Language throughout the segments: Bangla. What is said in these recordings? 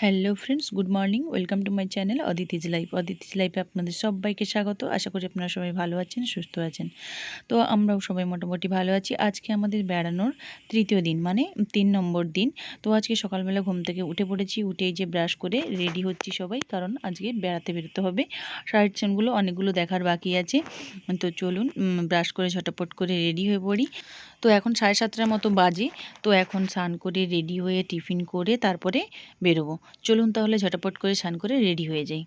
Hello friends good morning welcome to my channel Aditi's life Aditi's লাইফে আপনাদের সবাইকে স্বাগত। আশা করি আপনারা সবাই ভালো আছেন, সুস্থ আছেন। তো আমরাও সবাই মোটামুটি ভালো আছি। আজকে আমাদের বেড়ানোর তৃতীয় দিন মানে তিন নম্বর দিন। তো আজকে সকালবেলা ঘুম থেকে উঠে পড়েছি। উঠে যে ব্রাশ করে রেডি হচ্ছি সবাই, কারণ আজকে বেড়াতে বেরোতে হবে। চেনগুলো অনেকগুলো দেখার বাকি আছে। তো চলুন ব্রাশ করে ঝটাপট করে রেডি হয়ে পড়ি। তো এখন সাড়ে সাতটার মতো বাজে, তো এখন স্নান করে রেডি হয়ে টিফিন করে তারপরে বেরোবো। চলুন তাহলে ঝটাপট করে স্নান করে রেডি হয়ে যাই।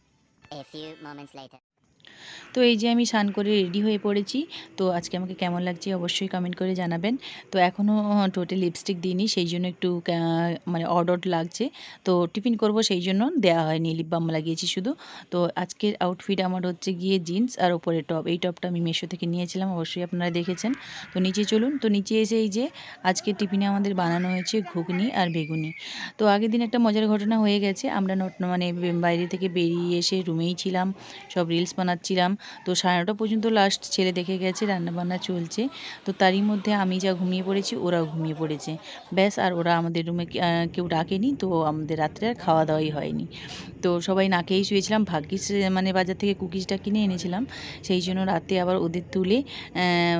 তো এই যে আমি স্নান করে রেডি হয়ে পড়েছি, তো আজকে আমাকে কেমন লাগছে অবশ্যই কমেন্ট করে জানাবেন। তো এখনও টোটাল লিপস্টিক দিইনি, সেই জন্য একটু মানে অর্ডার লাগছে। তো টিফিন করব সেই জন্য দেওয়া হয়নি লিপ বাম লাগিয়েছি শুধু। তো আজকের আউটফিট আমার হচ্ছে গিয়ে জিন্স আর ওপরে টপ এই টপটা আমি মেশো থেকে নিয়েছিলাম, অবশ্যই আপনারা দেখেছেন। তো নিচে চলুন, তো নিচে এসে এই যে আজকে টিফিনে আমাদের বানানো হয়েছে ঘুগনি আর বেগুনি। তো আগের দিন একটা মজার ঘটনা হয়ে গেছে। আমরা নট মানে বাইরে থেকে বেরিয়ে এসে রুমেই ছিলাম, সব রিলস বানাচ্ছিলাম তো সাড়ে নটা পর্যন্ত লাস্ট ছেলে দেখে গেছে, রান্নাবান্না চলছে, তো তারই মধ্যে আমি যা ঘুমিয়ে পড়েছি, ওরাও ঘুমিয়ে পড়েছে। ব্যাস, আর ওরা আমাদের রুমে কেউ ডাকেনি, তো আমাদের রাত্রে আর খাওয়া দাওয়াই হয়নি। তো সবাই না খেয়েই শুয়েছিলাম, ভাগ্যিস মানে বাজার থেকে কুকিজটা কিনে এনেছিলাম, সেই জন্য রাতে আবার ওদের তুলে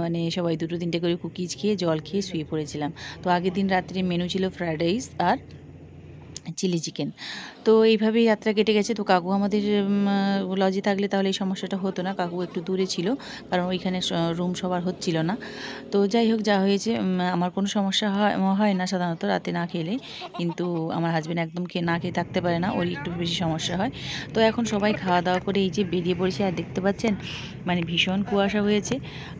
মানে সবাই দুটো তিনটে করে কুকিজ খেয়ে জল খেয়ে শুয়ে পড়েছিলাম। তো আগের দিন রাত্রে মেনু ছিল ফ্রায়েড রাইস আর চিলি চিকেন তো এইভাবেই যাত্রা কেটে গেছে। তো কাকু আমাদের লজে থাকলে তাহলে এই সমস্যাটা হতো না। কাকু একটু দূরে ছিল, কারণ ওইখানে রুম সবার হচ্ছিল না। তো যাই হোক, যা হয়েছে আমার কোনো সমস্যা হয় না সাধারণত রাতে না খেলে। কিন্তু আমার হাজব্যান্ড একদম খেয়ে না খেয়ে থাকতে পারে না, ওর একটু বেশি সমস্যা হয়। তো এখন সবাই খাওয়া দাওয়া করে এই যে বেরিয়ে পড়েছে, আর দেখতে পাচ্ছেন মানে ভীষণ কুয়াশা হয়েছে।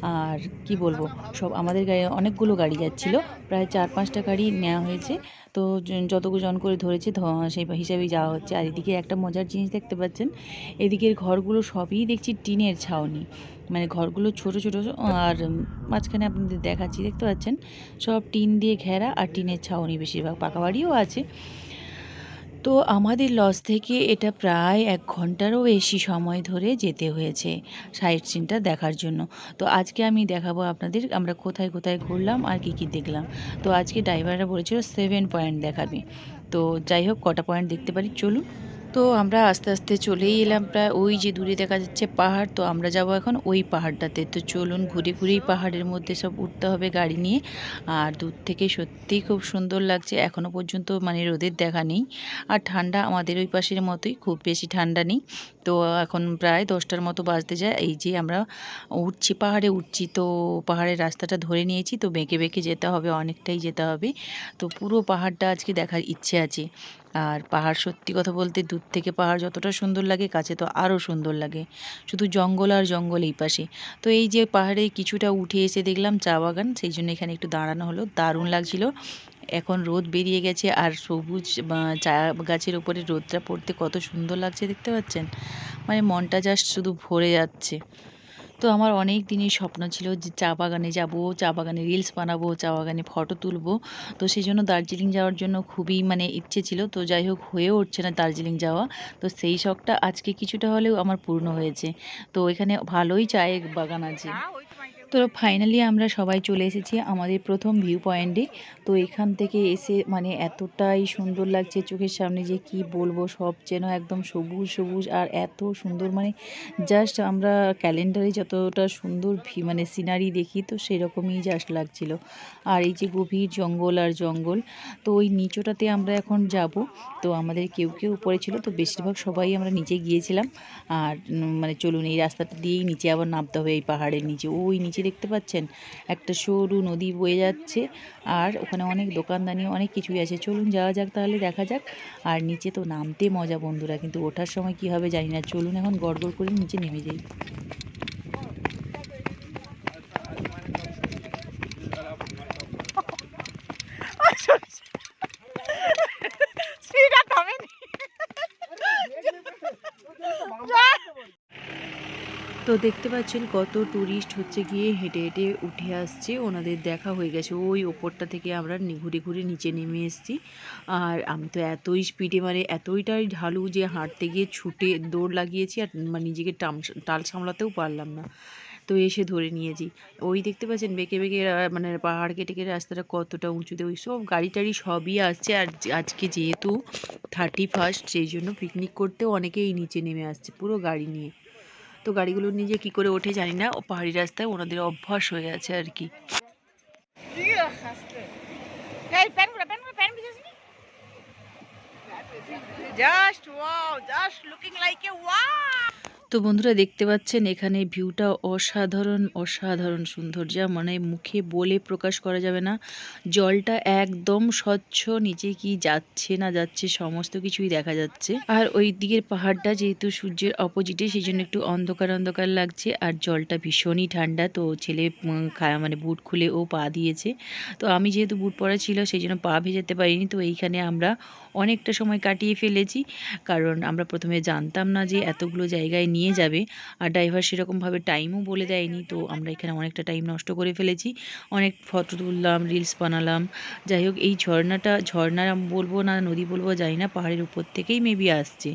আর কি বলব, সব আমাদের গাড়ি অনেকগুলো গাড়ি যাচ্ছিল, প্রায় চার পাঁচটা গাড়ি নেওয়া হয়েছে। তো য- যতগুলো জন করে ধরেছে সেই হিসাবেই যাওয়া হচ্ছে আর এদিকে একটা মজার জিনিস দেখতে পাচ্ছেন। এদিকের ঘরগুলো সবই দেখছি টিনের ছাউনি। মানে ঘরগুলো ছোট ছোট আর মাঝখানে আপনাদের দেখাচ্ছি, দেখতে পাচ্ছেন? সব টিন দিয়ে ঘেরা আর টিনের ছাউনি বেশিরভাগ পাকা বাড়িও আছে। তো আমাদের লজ থেকে এটা প্রায় এক ঘন্টারও বেশি সময় ধরে যেতে হয়েছে সাইট সিনটা দেখার জন্য। তো আজকে আমি দেখাবো আপনাদের আমরা কোথায় কোথায় ঘুরলাম আর কি কি দেখলাম। তো আজকে ড্রাইভাররা বলেছিল সেভেন পয়েন্ট দেখাবে। তো যাই হোক কটা পয়েন্ট দেখতে পারি চলুন। তো আমরা আস্তে আস্তে চলেই এলাম প্রায়। ওই যে দূরে দেখা যাচ্ছে পাহাড়, তো আমরা যাব এখন ওই পাহাড়টাতে। তো চলুন ঘুরে ঘুরেই পাহাড়ের মধ্যে সব উঠতে হবে গাড়ি নিয়ে। আর দূর থেকে সত্যিই খুব সুন্দর লাগছে। এখনও পর্যন্ত মানে রোদের দেখা নেই। আর ঠান্ডা আমাদের ওই পাশের মতোই, খুব বেশি ঠান্ডা নেই। তো এখন প্রায় দশটার মতো বাজতে যায়। এই যে আমরা উঠছি, পাহাড়ে উঠছি। তো পাহাড়ের রাস্তাটা ধরে নিয়েছি। তো বেঁকে বেঁকে যেতে হবে, অনেকটাই যেতে হবে। তো পুরো পাহাড়টা আজকে দেখার ইচ্ছে আছে। আর পাহাড় সত্যি কথা বলতে দূর থেকে পাহাড় যতটা সুন্দর লাগে, কাছে তো আরও সুন্দর লাগে। শুধু জঙ্গল আর জঙ্গল এই পাশে। তো এই যে পাহাড়ে কিছুটা উঠে এসে দেখলাম চা বাগান, সেই জন্য এখানে একটু দাঁড়ানো হলো। দারুণ লাগছিল। এখন রোদ বেরিয়ে গেছে আর সবুজ চা গাছের উপরে রোদটা পড়তে কত সুন্দর লাগছে, দেখতে পাচ্ছেন? মানে মনটা জাস্ট শুধু ভরে যাচ্ছে। তো আমার অনেক দিনই স্বপ্ন ছিল যে চা বাগানে যাব, চা বাগানে রিলস বানাবো, চা বাগানে ফটো তুলবো। তো সেই জন্য দার্জিলিং যাওয়ার জন্য খুবই মানে ইচ্ছে ছিল। তো যাই হোক, হয়ে উঠছে না দার্জিলিং যাওয়া। তো সেই শখটা আজকে কিছুটা হলেও আমার পূর্ণ হয়েছে। তো এখানে ভালোই চায়ের বাগান আছে। তো ফাইনালি আমরা সবাই চলে এসেছি আমাদের প্রথম ভিউ পয়েন্টে তো এখান থেকে এসে মানে এতটাই সুন্দর লাগছে চোখের সামনে যে কি বলব, সব যেন একদম সবুজ সবুজ আর এত সুন্দর মানে জাস্ট আমরা ক্যালেন্ডারে যতটা সুন্দর ভি মানে সিনারি দেখি তো সেরকমই জাস্ট লাগছিল। আর এই যে গভীর জঙ্গল আর জঙ্গল, তো ওই নিচোটাতে আমরা এখন যাব। তো আমাদের কেউ কেউ উপরে ছিল, তো বেশিরভাগ সবাই আমরা নিচে গিয়েছিলাম। আর মানে চলুন এই রাস্তাটা দিয়েই নিচে আবার নামতে হবে এই পাহাড়ের নিচে। ওই নিচে দেখতে পাচ্ছেন? একটা সরু নদী বয়ে যাচ্ছে আর ওখানে অনেক দোকানদানি, অনেক কিছুই আছে। চলুন যাওয়া যাক তাহলে, দেখা যাক। আর নিচে তো নামতে মজা বন্ধুরা, কিন্তু ওঠার সময় কি হবে জানি না। চলুন এখন গড়গড় করে নিচে নেমে যাই। তো দেখতে পাচ্ছেন কত ট্যুরিস্ট হচ্ছে গিয়ে হেঁটে হেঁটে উঠে আসছে, ওনাদের দেখা হয়ে গেছে। ওই ওপরটা থেকে আমরা ঘুরে ঘুরে নিচে নেমে এসেছি। আর আমি তো এতই স্পিডে মানে এতইটাই ঢালু যে হাঁটতে গিয়ে ছুটে দৌড় লাগিয়েছি আর মানে নিজেকে টাম টাল সামলাতেও পারলাম না। তো এসে ধরে নিয়েছি। ওই দেখতে পাচ্ছেন বেঁকে বেঁকে মানে পাহাড় কেটে কেটে রাস্তাটা কতটা উঁচুতে, ওই সব গাড়ি টাড়ি সবই আসছে। আর আজকে যেহেতু থার্টি ফার্স্ট সেই জন্য পিকনিক করতেও অনেকেই নিচে নেমে আসছে, পুরো গাড়ি নিয়ে। তো গাড়িগুলো নিজে কি করে ওঠে জানি না। পাহাড়ি রাস্তায় ওনাদের অভ্যাস হয়ে আছে আর কি। Just wow just looking like a ভিজেছিস তো বন্ধুরা দেখতে পাচ্ছেন, এখানে ভিউটা অসাধারণ অসাধারণ সুন্দর যা মানে মুখে বলে প্রকাশ করা যাবে না। জলটা একদম স্বচ্ছ, নিচে কি যাচ্ছে না যাচ্ছে সমস্ত কিছুই দেখা যাচ্ছে। আর ওই দিকের পাহাড়টা যেহেতু সূর্যের অপোজিটে সেই জন্য একটু অন্ধকার অন্ধকার লাগছে। আর জলটা ভীষণই ঠান্ডা। তো ছেলে মানে বুট খুলে ও পা দিয়েছে। তো আমি যেহেতু বুট পরা ছিল সেই জন্য পা ভেজাতে পারিনি। তো এইখানে আমরা অনেকটা সময় কাটিয়ে ফেলেছি। কারণ আমরা প্রথমে জানতাম না যে এতগুলো জায়গায় নিয়ে যাবে। আর ড্রাইভার সেরকমভাবে টাইমও বলে দেয়নি। তো আমরা এখানে অনেকটা টাইম নষ্ট করে ফেলেছি। অনেক ফটো তুললাম রিলস বানালাম। যাই হোক এই ঝর্ণাটা ঝর্ণা বলব না নদী বলব জানি না পাহাড়ের উপর থেকেই মেবি আসছে।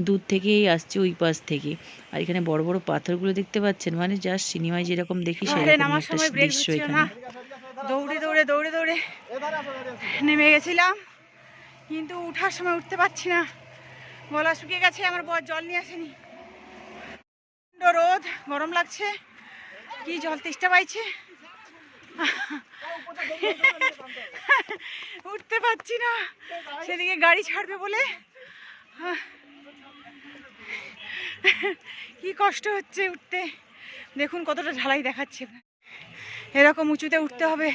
দূর থেকেই আসছে ওই পাশ থেকে। আর এখানে বড় বড় পাথরগুলো দেখতে পাচ্ছেন? মানে জাস্ট সিনেমায় যেরকম দেখি সেরকম একটা দৃশ্য এখানে না। দৌড়ে দৌড়ে দৌড়ে দৌড়ে নেমে গেছিলাম। কিন্তু উঠার সময় উঠতে পারছি না। গলা শুকিয়ে গেছে আমার বর জল নিয়ে আসেনি। রোদ, গরম লাগছে। কি জল তেষ্টা পাইছে? উঠতে পারছি না। সেদিকে গাড়ি ছাড়বে বলে। কি কষ্ট হচ্ছে উঠতে। দেখুন কতটা ঢালাই দেখাচ্ছে। এরকম উঁচুতে উঠতে হবে।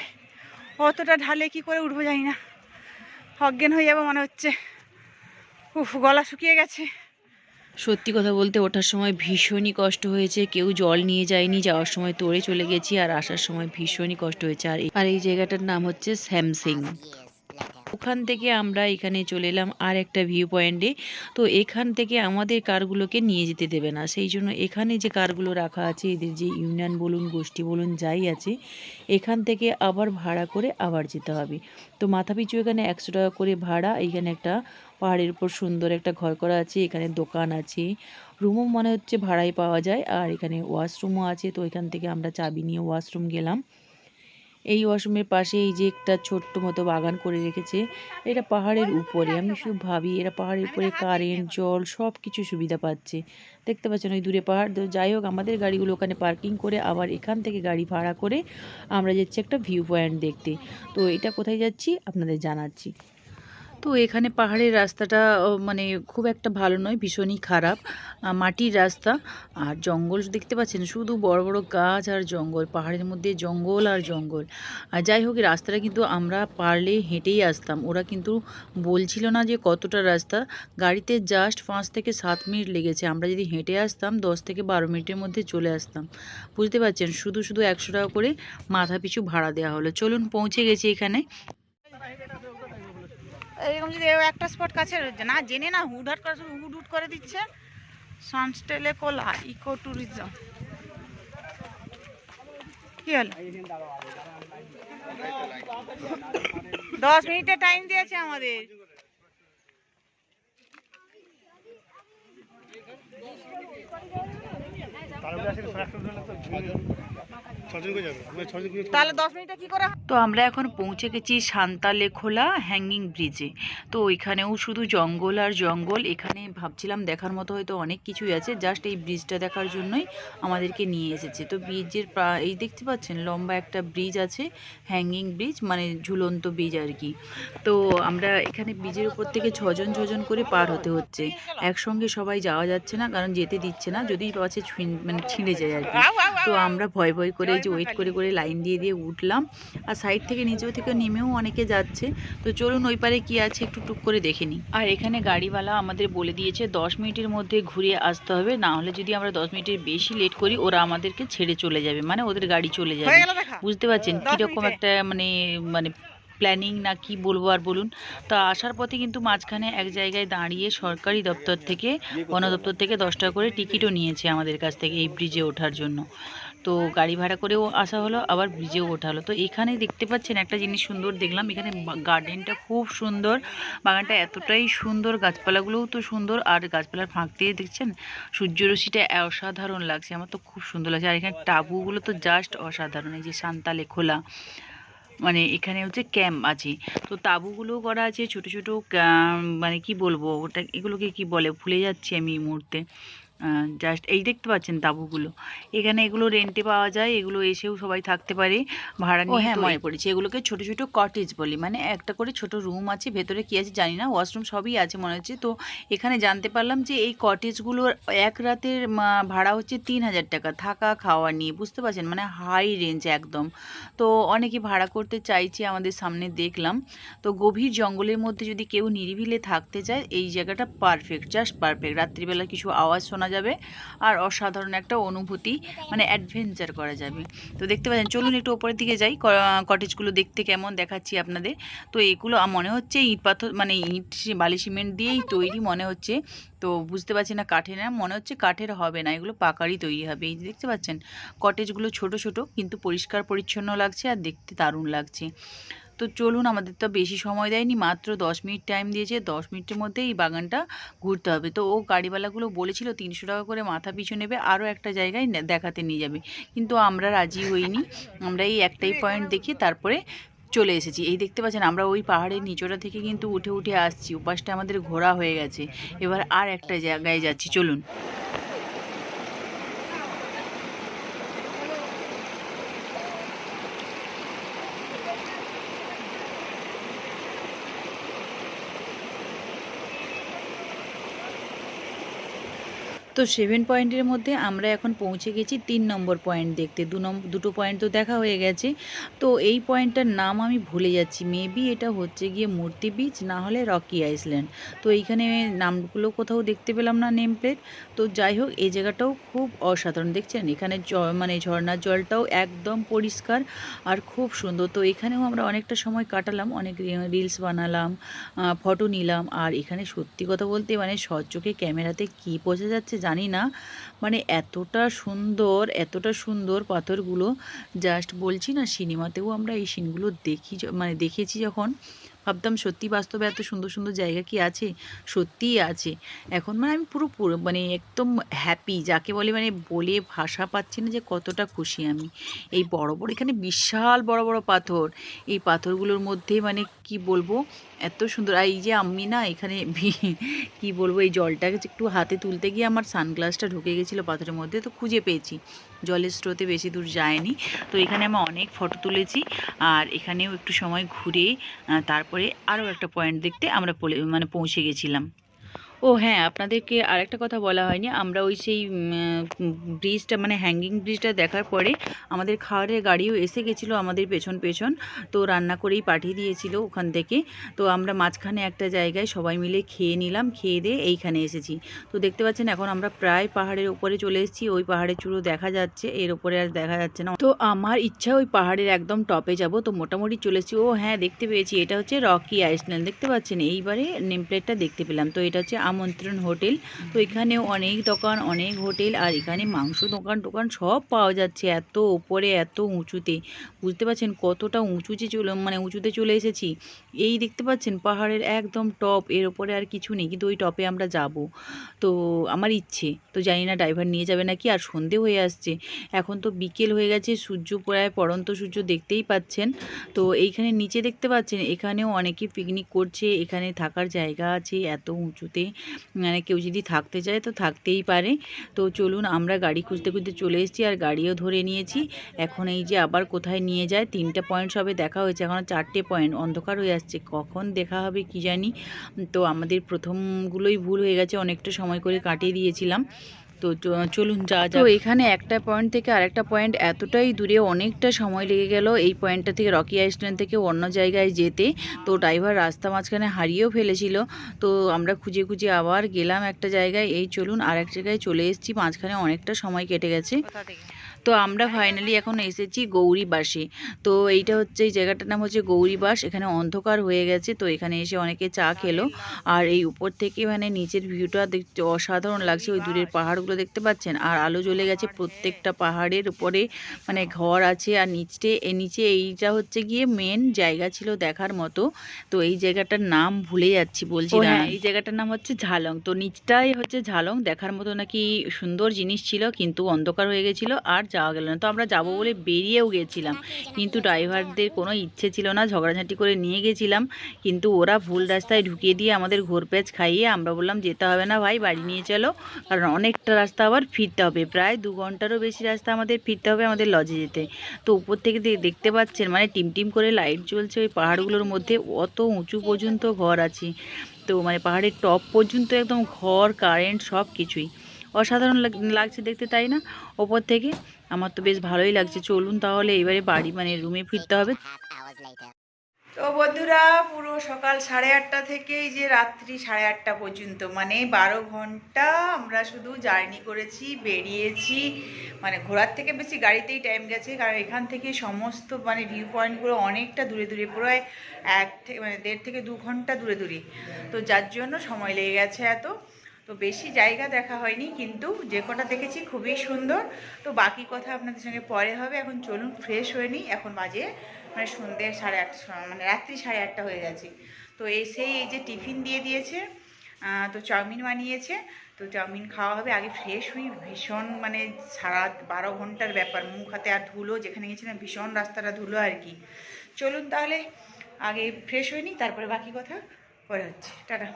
অতটা ঢালে কি করে উঠবো জানি না। অজ্ঞান হয়ে যাব মনে হচ্ছে। উফ, গলা শুকিয়ে গেছে। সত্যি কথা বলতে ওঠার সময় ভীষণই কষ্ট হয়েছে। কেউ জল নিয়ে যায়নি, যাওয়ার সময় তোড়ে চলে গেছি আর আসার সময় ভীষণই কষ্ট হয়েছে। আর আর এই জায়গাটার নাম হচ্ছে স্যামসিং। ওখান থেকে আমরা এখানে চলে এলাম আর একটা ভিউ পয়েন্টে। তো এখান থেকে আমাদের কারগুলোকে নিয়ে যেতে দেবে না। সেই জন্য এখানে যে কারগুলো রাখা আছে, এদের যে ইউনিয়ন বলুন, গোষ্ঠী বলুন, যাই আছে, এখান থেকে আবার ভাড়া করে আবার যেতে হবে। তো মাথাপিছু এখানে একশো টাকা করে ভাড়া, এখানে একটা পাহাড়ের উপর সুন্দর একটা ঘর করা আছে, এখানে দোকান আছে। রুমও মনে হচ্ছে ভাড়ায় পাওয়া যায়, আর এখানে ওয়াশরুমও আছে, তো এখান থেকে আমরা চাবি নিয়ে ওয়াশরুম গেলাম। এই ওয়াশরুমের পাশে এই যে একটা ছোট্ট মতো বাগান করে রেখেছে, এটা পাহাড়ের উপরে। আমি শুধু ভাবি, এরা পাহাড়ের উপরে কারেন্ট জল সব কিছু সুবিধা পাচ্ছে। দেখতে পাচ্ছেন ওই দূরে পাহাড়। তো যাই হোক, আমাদের গাড়িগুলো ওখানে পার্কিং করে আবার এখান থেকে গাড়ি ভাড়া করে আমরা যাচ্ছি একটা ভিউ পয়েন্ট দেখতে। তো এটা কোথায় যাচ্ছি? আপনাদের জানাচ্ছি। তো এখানে পাহাড়ের রাস্তাটা মানে খুব একটা ভালো নয়, ভীষণই খারাপ। মাটির রাস্তা। আর জঙ্গল দেখতে পাচ্ছেন, শুধু বড় বড় গাছ আর জঙ্গল, পাহাড়ের মধ্যে জঙ্গল আর জঙ্গল। আর যাই হোক রাস্তাটা কিন্তু আমরা পারলে হেঁটেই আসতাম। ওরা কিন্তু বলছিল না যে কতটা রাস্তা। গাড়িতে জাস্ট পাঁচ থেকে সাত মিনিট লেগেছে। আমরা যদি হেঁটে আসতাম, দশ থেকে বারো মিনিটের মধ্যে চলে আসতাম। বুঝতে পারছেন? শুধু শুধু একশো টাকা করে মাথা পিছু ভাড়া দেওয়া হলো। চলুন পৌঁছে গেছি এখানে। এরকম যদি একটা স্পট কাছে না জেনে না হুড হাট করে হুড হুড করে দিচ্ছে। সানস্টেলে কোলা ইকো ট্যুরিজম কি হলো? দশ মিনিটের টাইম দিয়েছে আমাদের। করে তো আমরা এখন পৌঁছে গেছি সান্তালেখোলা হ্যাঙ্গিং ব্রিজে তো এখানেও শুধু জঙ্গল আর জঙ্গল। এখানে ভাবছিলাম দেখার মতো হয়তো অনেক কিছুই আছে। জাস্ট এই ব্রিজটা দেখার জন্যই আমাদেরকে নিয়ে এসেছে। তো ব্রিজের এই দেখতে পাচ্ছেন লম্বা একটা ব্রিজ আছে হ্যাঙ্গিং ব্রিজ মানে ঝুলন্ত ব্রিজ আর কি। তো আমরা এখানে ব্রিজের উপর থেকে ছজন ছজন করে পার হতে হচ্ছে। একসঙ্গে সবাই যাওয়া যাচ্ছে না কারণ যেতে দিচ্ছে না। যদি পাচ্ছে ছিন- মানে ছিঁড়ে যায় আর কি। তো আমরা ভয় ভয় করে এই যে ওয়েট করে করে লাইন দিয়ে দিয়ে উঠলাম। আর সাইড থেকে নিচেও থেকে নেমেও অনেকে যাচ্ছে। তো চলুন ওই পারে কি আছে একটু টুক করে দেখে নিই। আর এখানে গাড়িওয়ালা আমাদের বলে দিয়েছে দশ মিনিটের মধ্যে ঘুরে আসতে হবে। না হলে যদি আমরা দশ মিনিটের বেশি লেট করি ওরা আমাদেরকে ছেড়ে চলে যাবে। মানে ওদের গাড়ি চলে যাবে। বুঝতে পারছেন? কীরকম একটা মানে মানে প্ল্যানিং না কি বলব আর বলুন। তো আসার পথে কিন্তু মাঝখানে এক জায়গায় দাঁড়িয়ে সরকারি দপ্তর থেকে বন দপ্তর থেকে দশ টাকা করে টিকিটও নিয়েছে আমাদের কাছ থেকে এই ব্রিজে ওঠার জন্য। তো গাড়ি ভাড়া করেও আসা হলো, আবার ব্রিজেও ওঠা হলো। তো এখানে দেখতে পাচ্ছেন একটা জিনিস সুন্দর দেখলাম, এখানে গার্ডেনটা খুব সুন্দর। বাগানটা এতটাই সুন্দর, গাছপালাগুলোও তো সুন্দর, আর গাছপালার ফাঁক দিয়ে দেখছেন, সূর্যরশ্মিটা অসাধারণ লাগছে। আমার তো খুব সুন্দর লাগছে। আর এখানে টাবুগুলো তো জাস্ট অসাধারণ, এই যে সান্তালে খোলা। মানে এখানে হচ্ছে ক্যাম্প আছে। তো তাঁবুগুলো করা আছে, ছোট ছোট মানে কি বলব? ওটা, এগুলোকে কি বলে? ভুলে যাচ্ছি আমি এই মুহূর্তে। জাস্ট এই দেখতে পাচ্ছেন তাঁবুগুলো। এখানে এগুলো রেন্টে পাওয়া যায় এগুলো এসেও সবাই থাকতে পারে ভাড়া নিয়ে হ্যাঁ মনে পড়েছে। এগুলোকে ছোট ছোট কটেজ বলি। মানে একটা করে ছোট রুম আছে ভেতরে কি আছে জানি না ওয়াশরুম সবই আছে মনে হচ্ছে। তো এখানে জানতে পারলাম যে এই কটেজগুলোর এক রাতের ভাড়া হচ্ছে তিন হাজার টাকা। থাকা খাওয়া নিয়ে বুঝতে পারছেন? মানে হাই রেঞ্জ একদম। তো অনেকে ভাড়া করতে চাইছে আমাদের সামনে দেখলাম। তো গভীর জঙ্গলের মধ্যে যদি কেউ নিরিবিলে থাকতে চায় এই জায়গাটা পারফেক্ট জাস্ট পারফেক্ট রাত্রিবেলা কিছু আওয়াজ শোনা যাবে আর অসাধারণ একটা অনুভূতি মানে অ্যাডভেঞ্চার করা যাবে। তো দেখতে পাচ্ছেন, চলুন একটু ওপরের দিকে যাই কটেজগুলো দেখতে কেমন দেখাচ্ছি আপনাদের। তো এগুলো মনে হচ্ছে ইট পাথর মানে ইট বালি সিমেন্ট দিয়েই তৈরি মনে হচ্ছে। তো বুঝতে পারছি না কাঠের, না মনে হচ্ছে কাঠের হবে না, এগুলো পাকারই তৈরি হবে। এই দেখতে পাচ্ছেন কটেজগুলো ছোট ছোট, কিন্তু পরিষ্কার পরিচ্ছন্ন লাগছে আর দেখতে দারুণ লাগছে। তো চলুন আমাদের তো বেশি সময় দেয়নি, মাত্র দশ মিনিট টাইম দিয়েছে, দশ মিনিটের মধ্যে এই বাগানটা ঘুরতে হবে। তো ও গাড়িওয়ালাগুলো বলেছিল তিনশো টাকা করে মাথা পিছু নেবে, আরও একটা জায়গায় দেখাতে নিয়ে যাবে। কিন্তু আমরা রাজি হইনি, আমরা এই একটাই পয়েন্ট দেখি তারপরে চলে এসেছি। এই দেখতে পাচ্ছেন, আমরা ওই পাহাড়ের নিচটা থেকে কিন্তু উঠে উঠে আসছি উপাসটা আমাদের ঘোরা হয়ে গেছে। এবার আর একটা জায়গায় যাচ্ছি, চলুন। তো সেভেন পয়েন্টের মধ্যে আমরা এখন পৌঁছে গেছি তিন নম্বর পয়েন্ট দেখতে। দু নম্বর দুটো পয়েন্ট তো দেখা হয়ে গেছে। তো এই পয়েন্টটার নাম আমি ভুলে যাচ্ছি। মেবি এটা হচ্ছে গিয়ে মূর্তি বিচ না হলে রকি আইসল্যান্ড তো এইখানে নামগুলো কোথাও দেখতে পেলাম না নেম প্লেট তো যাই হোক, এই জায়গাটাও খুব অসাধারণ। দেখছেন? এখানে মানে ঝর্ণার জলটাও একদম পরিষ্কার আর খুব সুন্দর। তো এখানেও আমরা অনেকটা সময় কাটালাম, অনেক রিলস বানালাম ফটো নিলাম। আর এখানে সত্যি কথা বলতে মানে সচোখে ক্যামেরাতে কি বোঝা যাচ্ছে জানি না। মানে এতটা সুন্দর এতটা সুন্দর পাথরগুলো। জাস্ট বলছি না, সিনেমাতেও আমরা এই সিনগুলো দেখি মানে দেখেছি যখন। ভাবতাম সত্যি বাস্তবে এত সুন্দর সুন্দর জায়গা কি আছে? সত্যিই আছে। এখন মানে আমি পুরো পুরো মানে একদম হ্যাপি যাকে বলে মানে বলে ভাষা পাচ্ছি না যে কতটা খুশি আমি। এই বড় বড় এখানে বিশাল বড় বড় পাথর। এই পাথরগুলোর মধ্যে মানে কি বলব? এত সুন্দর। আর এই যে আমি না এখানে কি বলব? এই জলটাকে একটু হাতে তুলতে গিয়ে আমার সানগ্লাসটা ঢুকে গেছিল পাথরের মধ্যে, তো খুঁজে পেয়েছি। জলের স্রোতে বেশি দূর যায়নি। তো এখানে আমি অনেক ফটো তুলেছি। আর এখানেও একটু সময় ঘুরে তারপরে আরও একটা পয়েন্ট দেখতে আমরা মানে পৌঁছে গেছিলাম। ও হ্যাঁ আপনাদেরকে আরেকটা কথা বলা হয়নি। আমরা ওই সেই ব্রিজটা মানে হ্যাঙ্গিং ব্রিজটা দেখার পরে আমাদের খাওয়ারের গাড়িও এসে গেছিল আমাদের পেছন পেছন। তো রান্না করেই পাঠিয়ে দিয়েছিল ওখান থেকে। তো আমরা মাঝখানে একটা জায়গায় সবাই মিলে খেয়ে নিলাম, খেয়ে দিয়ে এইখানে এসেছি। তো দেখতে পাচ্ছেন এখন আমরা প্রায় পাহাড়ের উপরে চলে এসেছি। ওই পাহাড়ের চূড়ো দেখা যাচ্ছে, এর উপরে আর দেখা যাচ্ছে না। তো আমার ইচ্ছা ওই পাহাড়ের একদম টপে যাব। তো মোটামুটি চলে এসেছি। ও হ্যাঁ দেখতে পেয়েছি। এটা হচ্ছে রকি আইসল্যান্ড দেখতে পাচ্ছেন? এইবারে নেম প্লেটটা দেখতে পেলাম। তো এটা হচ্ছে আমন্ত্রণ হোটেল। তো এখানেও অনেক দোকান, অনেক হোটেল, আর এখানে মাংস দোকান টোকান সব পাওয়া যাচ্ছে এত ওপরে, এত উঁচুতে। বুঝতে পারছেন কতটা উঁচুতে চলে মানে উঁচুতে চলে এসেছি? এই দেখতে পাচ্ছেন পাহাড়ের একদম টপ, এর ওপরে আর কিছু নেই, কিন্তু ওই টপে আমরা যাব। তো আমার ইচ্ছে, তো জানি না ড্রাইভার নিয়ে যাবে নাকি, আর সন্ধে হয়ে আসছে। এখন তো বিকেল হয়ে গেছে, সূর্য প্রায় পড়ন্ত সূর্য দেখতেই পাচ্ছেন। তো এইখানে নিচে দেখতে পাচ্ছেন, এখানেও অনেকে পিকনিক করছে, এখানে থাকার জায়গা আছে এত উঁচুতে। মানে কেউ যদি থাকতে চায় তো থাকতেই পারে। তো চলুন আমরা গাড়ি খুঁজতে খুঁজতে চলে এসেছি আর গাড়িও ধরে নিয়েছি। এখন এই যে আবার কোথায় নিয়ে যায়, তিনটে পয়েন্ট সবে দেখা হয়েছে, এখন চারটে পয়েন্ট অন্ধকার হয়ে আসছে। কখন দেখা হবে কি জানি? তো আমাদের প্রথমগুলোই ভুল হয়ে গেছে, অনেকটা সময় করে কাটিয়ে দিয়েছিলাম। তো চলুন যা যা তো এখানে একটা পয়েন্ট থেকে আরেকটা পয়েন্ট এতটাই দূরে অনেকটা সময় লেগে গেল এই পয়েন্টটা থেকে রকি আইস্ট্যান্ড থেকে অন্য জায়গায় যেতে। তো ড্রাইভার রাস্তা মাঝখানে হারিয়েও ফেলেছিল। তো আমরা খুঁজে খুঁজে আবার গেলাম একটা জায়গায়। এই চলুন আর এক জায়গায় চলে এসেছি। মাঝখানে অনেকটা সময় কেটে গেছে। তো আমরা ফাইনালি এখন এসেছি গৌরীবাসে। তো এইটা হচ্ছে এই জায়গাটার নাম হচ্ছে গৌরীবাস এখানে অন্ধকার হয়ে গেছে তো এখানে এসে অনেকে চা খেলো। আর এই উপর থেকে মানে নিচের ভিউটা দেখতে অসাধারণ লাগছে ওই দূরের পাহাড়গুলো দেখতে পাচ্ছেন? আর আলো জ্বলে গেছে প্রত্যেকটা পাহাড়ের উপরে মানে ঘর আছে আর নিচে এ নিচে এইটা হচ্ছে গিয়ে মেন জায়গা ছিল দেখার মতো। তো এই জায়গাটার নাম ভুলে যাচ্ছি বলছি না। হ্যাঁ। এই জায়গাটার নাম হচ্ছে ঝালং। তো নিচটাই হচ্ছে ঝালং দেখার মতো নাকি সুন্দর জিনিস ছিল কিন্তু অন্ধকার হয়ে গেছিল। আর যাওয়া গেল না। তো আমরা যাব বলে বেরিয়েও গেছিলাম। কিন্তু ড্রাইভারদের কোনো ইচ্ছে ছিল না, ঝগড়াঝাঁটি করে নিয়ে গেছিলাম। কিন্তু ওরা ভুল রাস্তায় ঢুকিয়ে দিয়ে আমাদের ঘোর ঘোরপ্যাচ খাইয়ে আমরা বললাম, যেতে হবে না ভাই, বাড়ি নিয়ে চলো। কারণ অনেকটা রাস্তা আবার ফিরতে হবে। প্রায় দু ঘন্টারও বেশি রাস্তা আমাদের ফিরতে হবে আমাদের লজে যেতে। তো উপর থেকে দেখতে পাচ্ছেন মানে টিম টিম করে লাইট জ্বলছে ওই পাহাড়গুলোর মধ্যে। অত উঁচু পর্যন্ত ঘর আছে। তো মানে পাহাড়ের টপ পর্যন্ত একদম ঘর, কারেন্ট সব কিছুই অসাধারণ লাগছে দেখতে, তাই না? ওপর থেকে আমার তো বেশ ভালোই লাগছে। চলুন তাহলে এবারে বাড়ি মানে রুমে ফিরতে হবে। তো বন্ধুরা, পুরো সকাল সাড়ে আটটা থেকে এই যে রাত্রি সাড়ে আটটা পর্যন্ত মানে বারো ঘণ্টা আমরা শুধু জার্নি করেছি, বেরিয়েছি। মানে ঘোরার থেকে বেশি গাড়িতেই টাইম গেছে, কারণ এখান থেকে সমস্ত মানে ভিউ পয়েন্টগুলো অনেকটা দূরে দূরে, প্রায় এক থেকে মানে দেড় থেকে দু ঘণ্টা দূরে দূরে। তো যার জন্য সময় লেগে গেছে এত। তো বেশি জায়গা দেখা হয়নি, কিন্তু যে কটা দেখেছি খুবই সুন্দর। তো বাকি কথা আপনাদের সঙ্গে পরে হবে। এখন চলুন ফ্রেশ হয়ে নিই। এখন বাজে মানে সন্ধ্যে সাড়ে আটটা মানে রাত্রি সাড়ে আটটা হয়ে গেছে। তো এসেই এই যে টিফিন দিয়ে দিয়েছে তো চাউমিন বানিয়েছে। তো চাউমিন খাওয়া হবে। আগে ফ্রেশ হই। ভীষণ মানে সারা বারো ঘণ্টার ব্যাপার। মুখ, হাতে আর ধুলো, যেখানে গেছিলাম ভীষণ রাস্তাটা ধুলো আর কি। চলুন তাহলে আগে ফ্রেশ হয়ে নিই, তারপরে বাকি কথা পরে হচ্ছে। টাটা।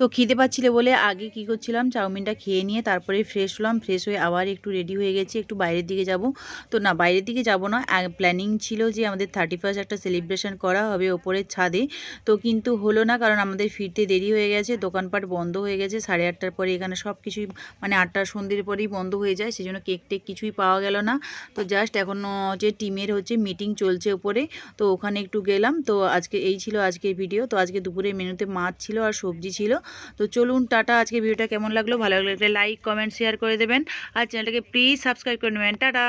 তো খিদে পাচ্ছিল বলে আগে কি করছিলাম, চাউমিনটা খেয়ে নিয়ে তারপরে ফ্রেশ হলাম ফ্রেশ হয়ে আবার একটু রেডি হয়ে গেছি, একটু বাইরের দিকে যাব। তো না, বাইরের দিকে যাব না প্ল্যানিং ছিল যে আমাদের থার্টি ফার্স্ট একটা সেলিব্রেশন করা হবে ওপরের ছাদে। তো কিন্তু হলো না, কারণ আমাদের ফিরতে দেরি হয়ে গেছে, দোকানপাট বন্ধ হয়ে গেছে, সাড়ে আটটার পরে এখানে সব কিছুই মানে আটটার সন্ধ্যের পরেই বন্ধ হয়ে যায় সেই জন্য কেক টেক কিছুই পাওয়া গেল না। তো জাস্ট এখনও যে টিমের হচ্ছে মিটিং চলছে ওপরে, তো ওখানে একটু গেলাম। তো আজকে এই ছিল আজকের ভিডিও তো আজকে দুপুরের মেনুতে মাছ ছিল আর সবজি ছিল। তো চলুন টাটা, আজকে ভিডিওটা কেমন লাগল? ভালো লাগলে লাইক কমেন্ট শেয়ার করে দেবেন। আর চ্যানেলটাকে প্লিজ সাবস্ক্রাইব করে নেবেন। টাটা!